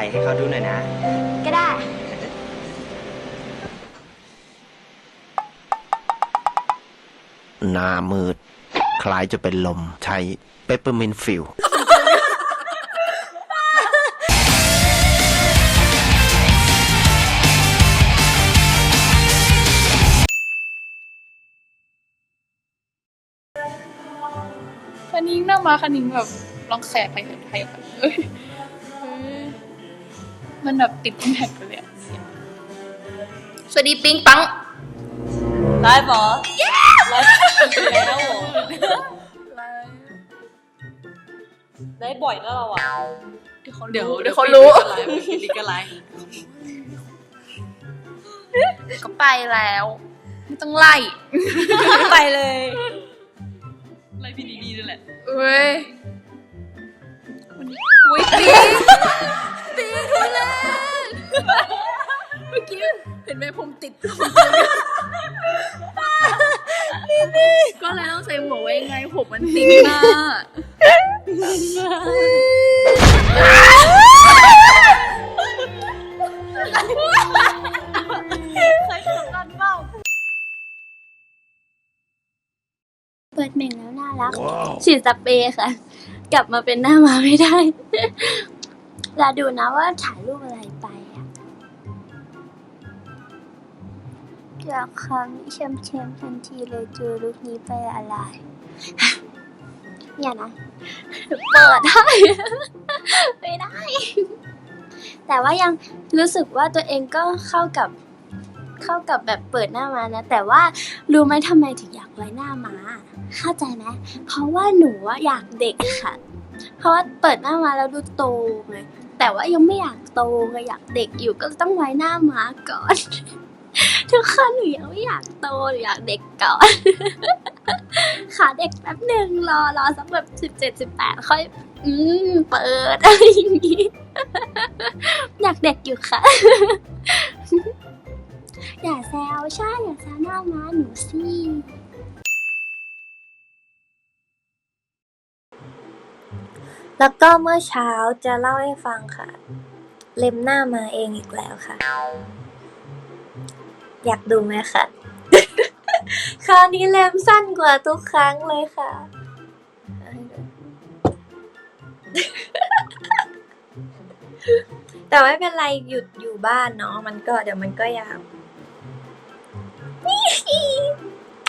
ายให้เขาดูหน่อยนะ ก็ได้ หน้ามืด คล้ายจะเป็นลม ใช้เปปเปอร์มินฟิลคันนิ้งหน้ามาคันนิ้งแบบลองแสบไปเถอะไทยแบบเอ้ยเอ้ย มันแบบติดอิมแพคไปเลยอะเสียงสวัสดีปิงปัง ไลฟ์เหรอไลฟ์แล้วเหรอไลฟ์บ่อยแล้วเราอะเดี๋ยวเขาเดี๋ยวเดี๋ยวเขารู้ดีกันไลฟ์ก็ไปแล้วไม่ต้องไล่ ไปเลย ไล่พี่ดีๆนั่นแหละเว้ยวันนี้อุ้ยตีตีทุ เรศเมื่อกี้เห็นไหมผมติดก็เลยต้องใส่หมวกไว้ไงผมมันติดหน้าใครทำกันเปล่าเปิดเม่งแล้วน่ารัก ฉีดสเปรย์ค่ะ กลับมาเป็นหน้ามาไม่ได้ ลาดูนะว่าถ่ายรูปอะไรไปอะอยากคำแชมแชมทันทีเลยเจอรูปนี้ไปอะไรเนี่ยนะ เปิดได้ไม่ได้ แต่ว่ายังรู้สึกว่าตัวเองก็เข้ากับเข้ากับแบบเปิดหน้ามานะ แต่ว่ารู้ไหมทำไมถึงอยากไว้หน้ามาเข้าใจไหมเพราะว่าหนูอยากเด็กค่ะ เพราะว่าเปิดหน้ามาแล้วดูโตไง แต่ว่ายังไม่อยากโตไงอยากเด็กอยู่ก็ต้องไว้หน้ามาก่อน ทุกคนหนูยังไม่อยากโตหนูอยากเด็กก่อน ขาเด็กแป๊บหนึ่งรอรอสักแบบสิบเจ็ดสิบแปดค่อย อืมเปิดอะไรอย่างนี้อยากเด็กอยู่ค่ะ อย่าแซวใช่อย่าแซวหน้าม้าหนูสิ แล้วก็เมื่อเช้าจะเล่าให้ฟังค่ะ เล็มหน้ามาเองอีกแล้วค่ะ อยากดูไหมคะคราวนี้เล็มสั้นกว่าทุกครั้งเลยค่ะ แต่ไม่เป็นไรหยุดอยู่บ้านเนาะมันก็เดี๋ยวมันก็ยาว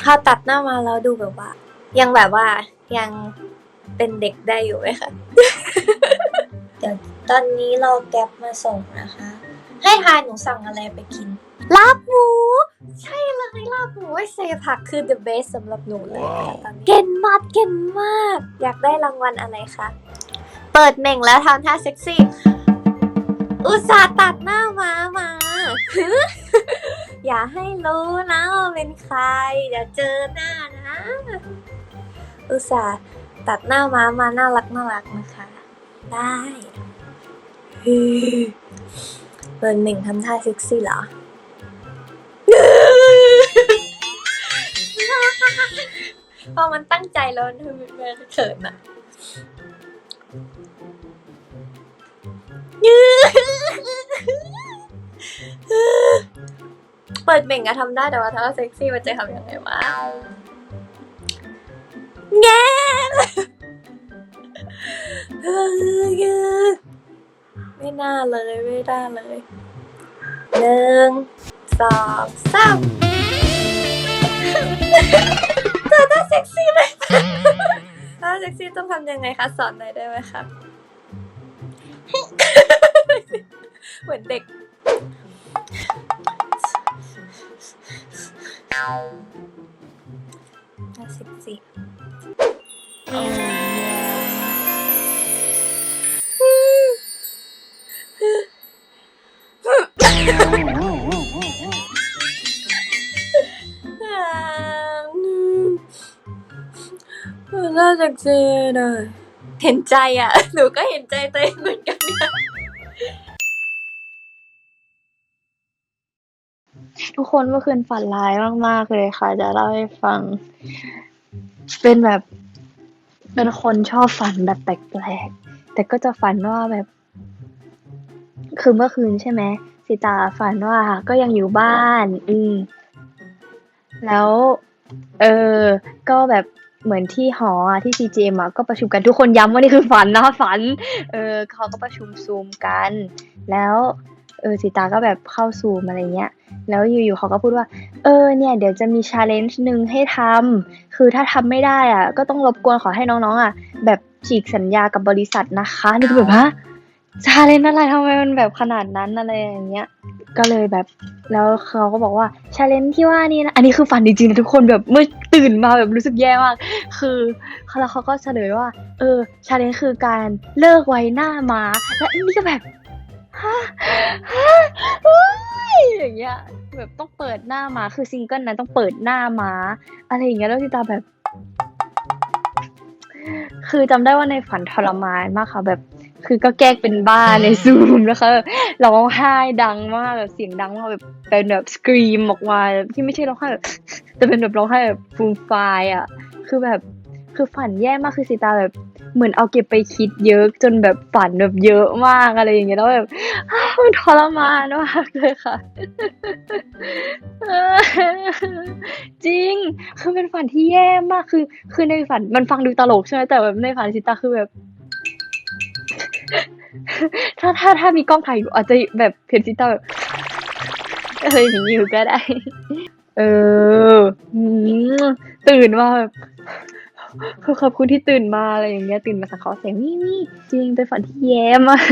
พอตัดหน้ามาแล้วดูแบบว่า ยังแบบว่ายัง เป็นเด็กได้อยู่ไหมคะ เดี๋ยวตอนนี้รอแก๊ปมาส่งนะคะ ให้ทายหนูสั่งอะไรไปกิน ลาบหมู ใช่เลยลาบหมูไอเซผักคือ the best สำหรับหนูเลยค่ะตอนนี้เก่งมากเก่งมาก อยากได้รางวัลอะไรคะ เปิดเม่งแล้วทำท่าเซ็กซี่ อุตส่าห์ตัดหน้ามามา อย่าให้รู้นะว่าเป็นใคร เดี๋ยวเจอหน้านะ อุตส่าห์ ตัดหน้าม้ามาน่ารักน่ารักนะคะ ได้เบอร์หนึ่งทำท่าเซ็กซี่เหรอพอมันตั้งใจแล้วมันมันเขินอะเปิดเบ่งอะทำได้แต่ว่าถ้าเซ็กซี่มันจะทำยังไงวะแง่ ไม่น่าเลยไม่น่าเลยหนึ่งสองสามเธอถ้าเซ็กซี่เลยถ้าเซ็กซี่ต้องทำยังไงคะสอนหน่อยได้ไหมคะเหมือนเด็กน่าเซ็กซี่ น่าเซ็กซี่เลยเห็นใจอะ หนูก็เห็นใจตัวเองเหมือนกันเนี่ยทุกคนเมื่อคืนฝันร้ายมากๆเลยค่ะ จะเล่าให้ฟัง เป็นแบบ เป็นคนชอบฝันแบบแปลกๆ แต่ก็จะฝันว่าแบบ คือเมื่อคืนใช่ไหมสิตาฝันว่าก็ยังอยู่บ้าน อืม แล้ว เออ ก็แบบ เหมือนที่หอที่ CGM อะก็ประชุมกันทุกคนย้ำว่านี่คือฝันนะฝัน เออเขาก็ประชุมซูมกัน แล้วเออสิตาก็แบบเข้าซูมอะไรเงี้ย แล้วอยู่ๆเขาก็พูดว่า เออเนี่ยเดี๋ยวจะมีชาเลนจ์หนึ่งให้ทำคือถ้าทำไม่ได้อะก็ต้องรบกวนขอให้น้องๆอะแบบฉีกสัญญากับบริษัทนะคะนี่คือแบบฮะ ชาเลนจ์อะไรทำไมมันแบบขนาดนั้นอะไรอย่างเงี้ย ก็เลยแบบ แล้วเขาก็บอกว่าชาเลนจ์ที่ว่านี่นะ อันนี้คือฝันจริงๆนะทุกคนแบบเมื่อตื่นมาแบบรู้สึกแย่มาก คือแล้วเขาก็เฉลยว่า เออชาเลนจ์คือการเลิกไว้หน้ามา และนี่ก็แบบฮะฮะเฮ้ยอย่างเงี้ย แบบต้องเปิดหน้ามาคือซิงเกิลนั้นต้องเปิดหน้ามาอะไรอย่างเงี้ยแล้วที่ตาแบบ คือจำได้ว่าในฝันทรมานมากค่ะแบบ คือก็แกล้งเป็นบ้าในซูมนะคะแบบร้องไห้ดังมากแบบเสียงดังมากแบบเป็นแบบสกรีมออกมาที่ไม่ใช่ร้องไห้แบบแต่เป็นแบบร้องไห้แบบฟูมไฟายอะ คือแบบคือฝันแย่มากคือสิตาแบบเหมือนเอาเก็บไปคิดเยอะจนแบบฝันแบบเยอะมากอะไรอย่างเงี้ยแล้วแบบมันทรมานมากเลยค่ะ จริง คือเป็นฝันที่แย่มากคือ คือในฝันมันฟังดูตลกใช่ไหมแต่แบบในฝันสิตาคือแบบ ถ้าถ้าถ้ามีกล้องถ่ายอยู่อาจจะแบบเห็นสิตาแบบอะไรอย่างนี้อยู่ก็ได้ เออตื่นมาแบบขอบคุณที่ตื่นมาอะไรอย่างเงี้ยตื่นมาสังเคราะห์แสงนี่นี่จริงเป็นฝันที่แย่มาก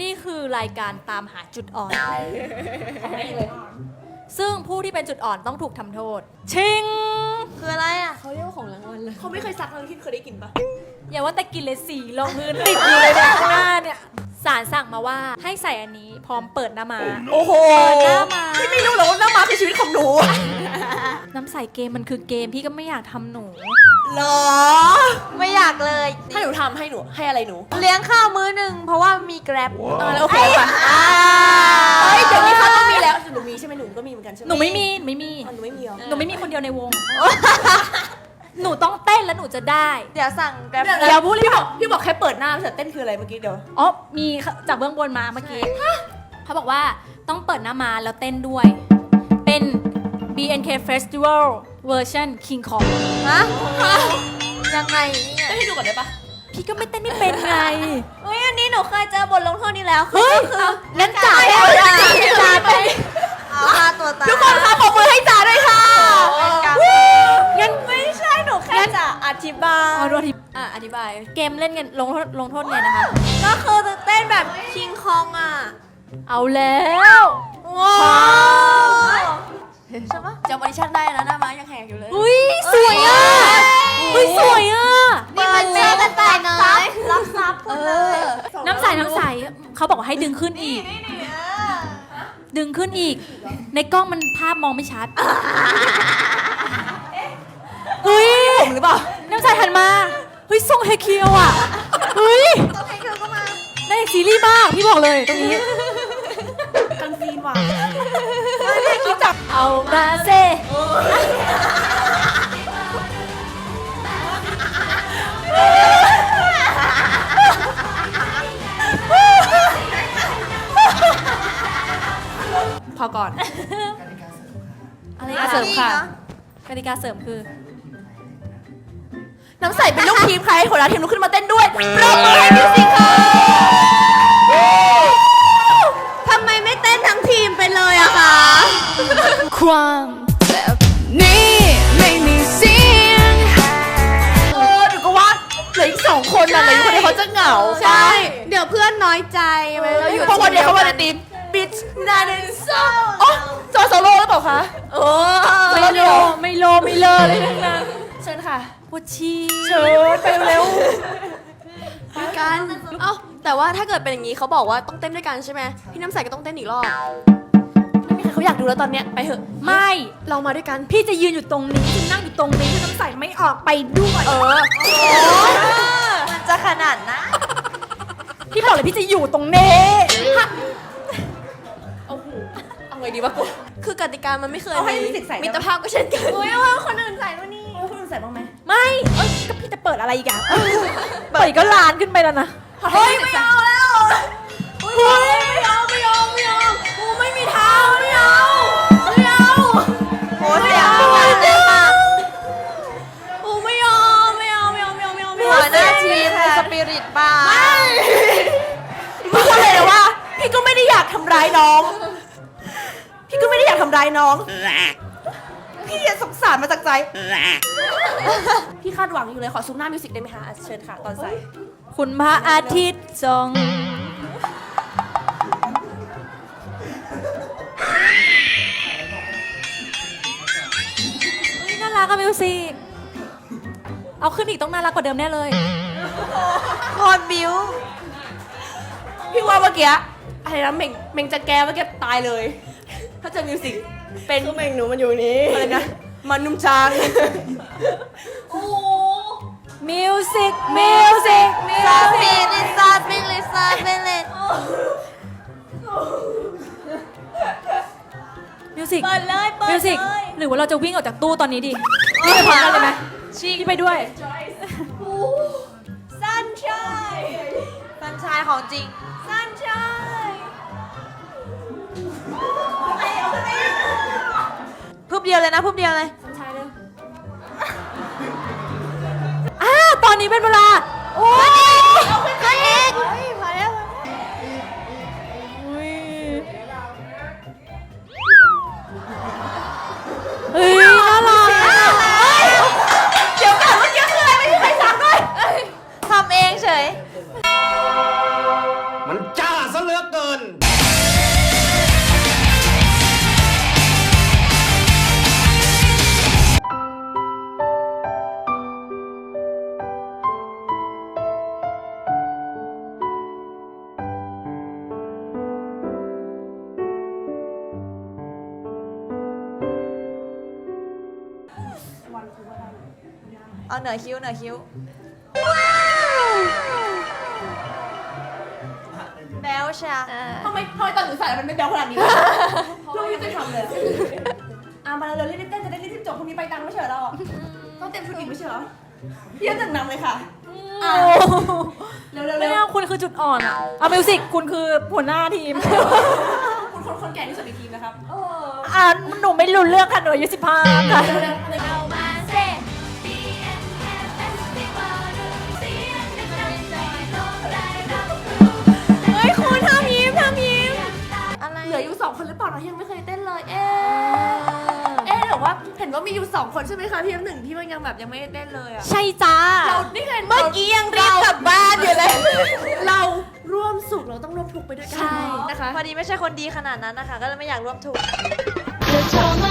นี่คือรายการตามหาจุดอ่อน ซึ่งผู้ที่เป็นจุดอ่อนต้องถูกทำโทษ ชิง คืออะไรอะเขาเรียกว่าของรางวัลเลยเขาไม่เคยซักเลยที่เคยได้กินปะอย่าว่าแต่กินเลยสีลงพื้นติดอยู่เลยเนี่ยข้างหน้าเนี่ยสารสั่งมาว่าให้ใส่อันนี้พร้อมเปิดหน้ามาโอ้โหเปิดหน้ามาพี่ไม่รู้เหรอว่าหน้ามาคือชีวิตของหนู น้ำใส่เกมมันคือเกมพี่ก็ไม่อยากทำหนูเหรอ ไม่อยากเลยถ้าหนูทำให้หนูให้อะไรหนู เลี้ยงข้าวมื้อหนึ่งเพราะว่ามีแกร็บเออแล้วโอเคป่ะเฮ้ยเดี๋ยวนี้เขาต้องมีแล้วห นูมีใช่ไหมหนูก็มีเหมือนกันใช่ไหมหนูไม่มีไม่มีอ๋อหนูไม่มีเหรอหนูไม่มีคนเดียวในวง หนูต้องเต้นแล้วหนูจะได้ เดี๋ยวสั่งแกร็บเดี๋ยวพูดพี่บอกพี่บอกแค่เปิดหน้าเสร็จเต้นคืออะไรเมื่อกี้เดี๋ยว อ๋อ มีจากเบื้องบนมาเมื่อกี้เขาบอกว่าต้องเปิดหน้ามาแล้วเต้นด้วย เป็น BNK Festival เวอร์ชัน King Kong ฮะยังไงเนี่ยเต้นให้ดูก่อนได้ปะพี่ก็ไม่เต้นไม่เป็นไงอุ้ยอันนี้หนูเคยเจอบทลงโทษนี้แล้วเฮ้ยคืองั้นจ่ายจ่าจ่ อะอธิบายเกมเล่นกันลงโทษลงโทษไงนะคะ ก็คือจะเต้นแบบคิงคองอะเอาแล้วว้าวใช่ปะจำออดิชั่นได้นะหน้าม้ายังแหกอยู่เลยอุ้ยสวยอะอุ้ยสวยอะนี่มันแม่กระต่ายน้อยรับทรัพย์พูดเลยน้ำใสน้ำใสเขาบอกว่าให้ดึงขึ้นอีก ดึงขึ้นอีก ในกล้องมันภาพมองไม่ชัดเฮ้ยผมหรือเปล่าน้ำใสหันมา เฮ้ยทรงเฮเคียวอะ เฮ้ยต้องให้เธอก็มาในซีรีส์มากพี่บอกเลยตรงนี้กันซีนว่ะเอามาเซพอก่อนอะไรกาเสริมค่ะกติกาเสริมคือ น้ำใสเป็นลูกทีมใครให้หัวหน้าทีมลุกขึ้นมาเต้นด้วยปรบมือให้มิวสิกค่ะทำไมไม่เต้นทั้งทีมไปเลยอะคะความแบบนี้ไม่มีเสียงเออหนูก็ว่าเหลืออีกสองคนนะเหลืออีกคนเดียวเขาจะเหงาใช่เดี๋ยวเพื่อนน้อยใจเวลาเราอยู่เพราะวันเดียวเขามาในทีมบิชนาเดนโซอ๋อจอโซโล่หรือเปล่าคะโอ้ไม่โลไม่โลไม่เลอเลยทั้งนั้นเชิญค่ะ ปวดชีเชิญไปเร็วกันเอ้าแต่ว่าถ้าเกิดเป็นอย่างนี้เขาบอกว่าต้องเต้นด้วยกันใช่ไหมพี่น้ำใสก็ต้องเต้นอีกรอบไม่มีใครเขาอยากดูแล้วตอนเนี้ยไปเถอะ ไม่เรามาด้วยกันพี่จะยืนอยู่ตรงนี้จะนั่งอยู่ตรงนี้จะน้ำใสไม่ออกไปด้วยเออมันจะขนาดนะพี่บอกเลยพี่จะอยู่ตรงนี้เอาหูเอาไงดีวะกูคือกติกามันไม่เคยเอาให้มีมิวสิกใส่ได้ไหมมิตรภาพก็เช่นกันอุ้ยเอาคน อื่นใส่มานี่เอาคนอื่นใส่บ้างไหมไม่เอ้ยก็พี่พี่จะเปิดอะไรอีกอะเปิดอีกก็ลานขึ้นไปแล้วนะ เฮ้ยไม่เอาแล้วเฮ้ยไม่เอาไม่เอาไม่เอาโอ้ไม่มีทางไม่เอาไม่เอาโอ้เสียงพี่วานเลยมากโอ้ไม่เอาไม่เอาไม่เอาไม่เอาไม่เอาไม่เอาหัวหน้าทีมสปิริตบ้าไม่พูดเลยนะว่า พี่ก็ไม่ได้อยากทำร้ายน้อง พี่ก็ไม่ได้อยากทำร้ายน้อง พี่สงสารมาจากใจ พี่คาดหวังอยู่เลยขอซูมหน้ามิวสิกได้ไหมคะอะเชิญค่ะตอนใส่ คุณพระอาทิตย์ทรงเฮ้ยน่ารักอะมิวสิกเอาขึ้นอีกต้องน่ารักกว่าเดิมแน่เลยโคตรบิว พี่ว่าเมื่อกี้อะไรนะเมงเมงจะแกเมื่อกี้ตายเลย ถ้าเจอมิวสิก เป็นเมงหนูมันอยู่นี้อะไรนะมันนุ่มจางมิวสิกมิวสิกมิวสิกลิซาร์เป็นลิซาร์เป็นเลนมิวสิกเปิดเลยมิวสิกหรือว่าเราจะวิ่งออกจากตู้ตอนนี้ดิวิ่งไปพร้อมกันเลยไหมพี่ไปด้วยซันชายซันชายของจริง เดียวเลยนะพึบเดียวเลยอ่าตอนนี้เป็นเวลา โอ้ย เอาเหนือคิ้วเหนือคิ้ว แบลชาทำไมทำไมตอนหนูใส่แล้วมันไม่แบวขนาดนี้เรายังจะทำเลยอะมาเร็วๆรีบๆเต้นจะได้รีบๆจบพรุ่งนี้ไปตังค์ไม่ใช่เหรอเราอะต้องเต็มชุดอีกไม่ใช่เหรอพี่ยังหนึ่งนำเลยค่ะอะเร็วๆเร็วไม่เอาคุณคือจุดอ่อนอะเอามิวสิกคุณคือหัวหน้าทีมๆคุณคนคนแก่ที่สุดในทีมนะครับ อ่าหนูไม่รู้เรื่องค่ะหนูอายุสิบห้าค่ะ เร็วๆเร็ว ลืออยู่สองคนหรือเปล่าเรายังไม่เคยเต้นเลย เอ๊ะเอ๊ะหรือว่าเห็นว่ามีอยู่สองคนใช่ไหมคะพี่น้ำหนึ่งที่มันยังแบบยังไม่ได้เต้นเลยอะใช่จ้า เรานี่ไงเมื่อกี้ยังรีบกลับบ้านอยู่เลย เราร่วมสุขเราต้องร่วมทุกข์ไปด้วยกันนะคะ พอดีไม่ใช่คนดีขนาดนั้นนะคะ ก็เลยไม่อยากร่วมทุกข์เธอชอบม